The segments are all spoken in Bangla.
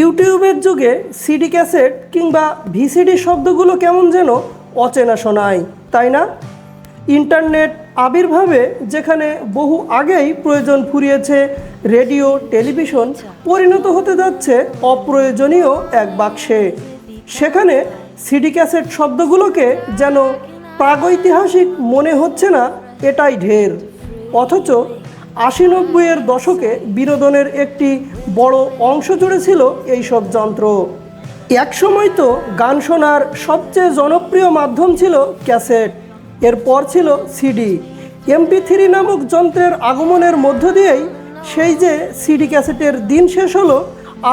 ইউটিউবের যুগে সিডি ক্যাসেট কিংবা ভিসিডি শব্দগুলো কেমন যেন অচেনা শোনায় তাই না? ইন্টারনেট আবির্ভাবে যেখানে বহু আগেই প্রয়োজন ফুরিয়েছে রেডিও টেলিভিশন পরিণত হতে যাচ্ছে অপ্রয়োজনীয় এক বাক্সে। সেখানে সিডি ক্যাসেট শব্দগুলোকে যেন প্রাগৈতিহাসিক মনে হচ্ছে না এটাই ঢের। অথচ আশি নব্বইয়ের দশকে বিনোদনের একটি বড় অংশ জুড়ে ছিল এইসব যন্ত্র। একসময় তো গান শোনার সবচেয়ে জনপ্রিয় মাধ্যম ছিল ক্যাসেট। এরপর ছিল সিডি। এমপি থ্রি নামক যন্ত্রের আগমনের মধ্য দিয়েই সেই যে সিডি ক্যাসেটের দিন শেষ হলো,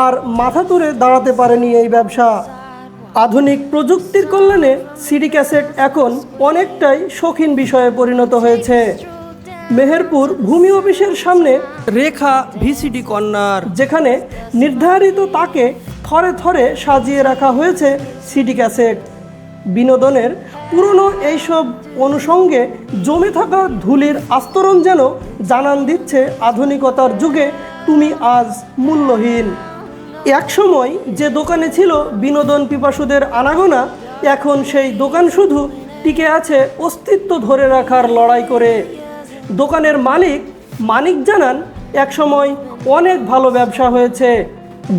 আর মাথা তুলে দাঁড়াতে পারেনি এই ব্যবসা। আধুনিক প্রযুক্তির কল্যাণে সিডি ক্যাসেট এখন অনেকটাই শৌখিন বিষয়ে পরিণত হয়েছে। মেহেরপুর ভূমি অফিসের সামনে রেখা ভিসিডি কর্নার, যেখানে নির্ধারিত তাকে থরে থরে সাজিয়ে রাখা হয়েছে সিডি ক্যাসেট। বিনোদনের পুরনো এইসব অনুষঙ্গে জমে থাকা ধুলির আস্তরণ যেন জানান দিচ্ছে আধুনিকতার যুগে তুমি আজ মূল্যহীন। একসময় যে দোকানে ছিল বিনোদন পিপাসুদের আনাগোনা, এখন সেই দোকান শুধু টিকে আছে অস্তিত্ব ধরে রাখার লড়াই করে। দোকানের মালিক মানিক জানান একসময় অনেক ভালো ব্যবসা হয়েছে।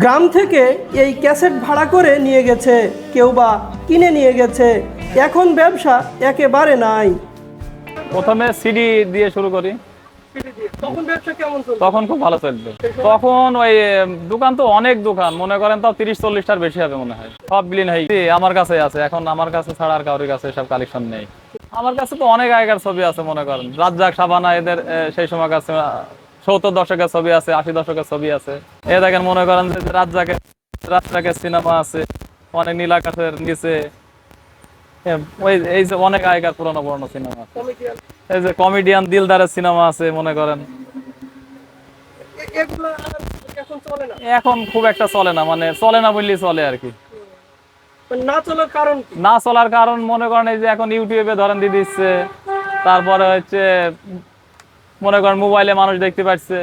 গ্রাম থেকে এই ক্যাসেট ভাড়া করে নিয়ে গেছে। কেউ বা কিনে নিয়ে গেছে। এখন ব্যবসা একেবারে নাই। প্রথমে সিডি দিয়ে শুরু করি। তখন খুব ভালো চলতো তখন ওই দোকান তো অনেক দোকান। মনে করেন তাও তিরিশ চল্লিশটার বেশি হবে মনে হয়। সব বিলীন হয়ে। আমার কাছে আছে। এখন আমার কাছে ছাড়া আর কারোর কাছে সব কালেকশন নেই। আমার কাছে তো অনেক আগেকার ছবি আছে মনে করেন। রাজ্জাক সাবানা এদের সেই সময় কাছে সত্তর দশকের ছবি আছে আশি দশকের ছবি আছে। এ দেখেন মনে করেন যে রাজ্জাকের রাজ্জাকের সিনেমা আছে অনেক নীল আকাশের নিচে। ওই এই যে অনেক আগেকার পুরনো পুরনো সিনেমা এই যে কমেডিয়ান দিলদারের সিনেমা আছে মনে করেন। চলে এখন খুব একটা চলে না মানে চলে না বললেই চলে আর কি। না চলার কারণ না চলার কারণ মনে করেন এই যে এখন ইউটিউবে ধরেন দিয়ে দিচ্ছে তারপরে হচ্ছে মনে করেন মোবাইলে মানুষ দেখতে পাচ্ছে।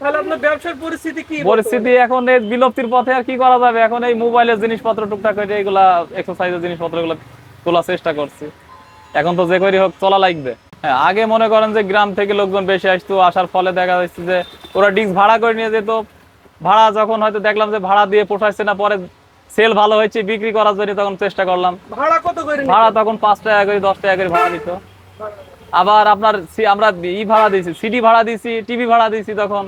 তাহলে আপনার ব্যবসার পরিস্থিতি কি পরিস্থিতি এখন এই বিলুপ্তির পথে আর কি করা যাবে? এখন এই মোবাইলের জিনিসপত্র টুকটাক করে এগুলা এক্সারসাইজের তোলার চেষ্টা করছি। এখন তো যে করি হোক চলা লাগবে। হ্যাঁ আগে মনে করেন যে গ্রাম থেকে লোকজন বেশি আসতো আসার ফলে দেখা যাচ্ছে যে ওরা ডিস্ক ভাড়া করে নিয়ে যেত। ভাড়া যখন হয়তো দেখলাম যে ভাড়া দিয়ে পোষাচ্ছে না পরে সেল ভালো হয়েছে বিক্রি করার জন্য তখন চেষ্টা করলাম। ভাড়া কত করে ভাড়া তখন পাঁচ টাকা করে দশ টাকা করে ভাড়া দিত। আবার আপনার আমরা ই ভাড়া দিয়েছি সিডি ভাড়া দিয়েছি টিভি ভাড়া দিয়েছি তখন।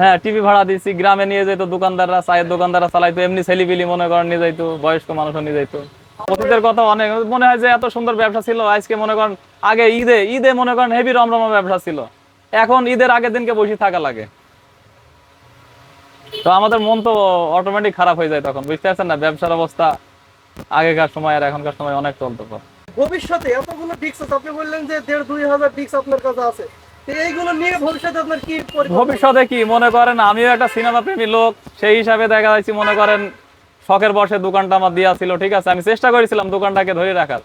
হ্যাঁ টিভি ভাড়া দিয়েছি গ্রামে নিয়ে যেত দোকানদাররা চায়ের দোকানদাররা চালাইতো এমনি ছেলিপিলি মনে করেন নিয়ে যাইতো বয়স্ক মানুষও নিয়ে যাইতো। অতীতের কথা অনেক মনে হয় যে এত সুন্দর ব্যবসা ছিল আজকে মনে করেন আগে ঈদে ঈদে মনে করেন হেভি রমরমা ব্যবসা ছিল। এখন ঈদের আগের দিনকে বসে থাকা লাগে। তো আমাদের মন তো অটোমেটিক খারাপ হয়ে যায় তখন বুঝতে পারছেন না? ব্যবসার অবস্থা আগেকার সময় আর এখনকার সময় অনেক তন্ত ভবিষ্যতে এতগুলো আছে আপনি বললেন যে দেড় দুই হাজার আপনার কাছে আছে। এইগুলো নিয়ে ভবিষ্যতে আপনার কি ভবিষ্যতে কি? মনে করেন আমিও একটা সিনেমা প্রেমী লোক সেই হিসাবে দেখা যাচ্ছে মনে করেন শখের বসে দোকানটা আমার দেওয়া ছিল ঠিক আছে? আমি চেষ্টা করেছিলাম দোকানটাকে ধরে রাখার।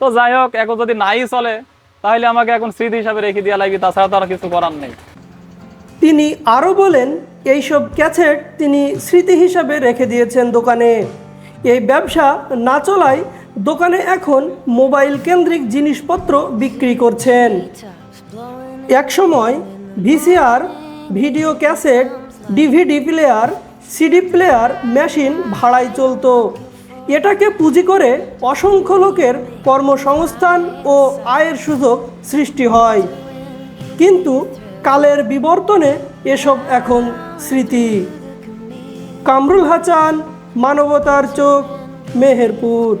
তো যাই হোক এখন যদি নাই চলে তাহলে আমাকে এখন স্মৃতি হিসাবে রেখে দেওয়া লাগবে তাছাড়া তো আর কিছু করার নেই। তিনি আরও বলেন, এইসব ক্যাসেট তিনি স্মৃতি হিসাবে রেখে দিয়েছেন দোকানে। এই ব্যবসা না চলায় দোকানে এখন মোবাইল কেন্দ্রিক জিনিসপত্র বিক্রি করছেন। একসময় VCR video cassette, DVD player, CD player machine ভাড়ায় চলতো। এটাকে পুঁজি করে অসংখ্য লোকের কর্মসংস্থান ও আয়ের সুযোগ সৃষ্টি হয়। কিন্তু কালের বিবর্তনে এসব এখন স্মৃতি। কামরুল হাসান মানবতার চোখ মেহেরপুর।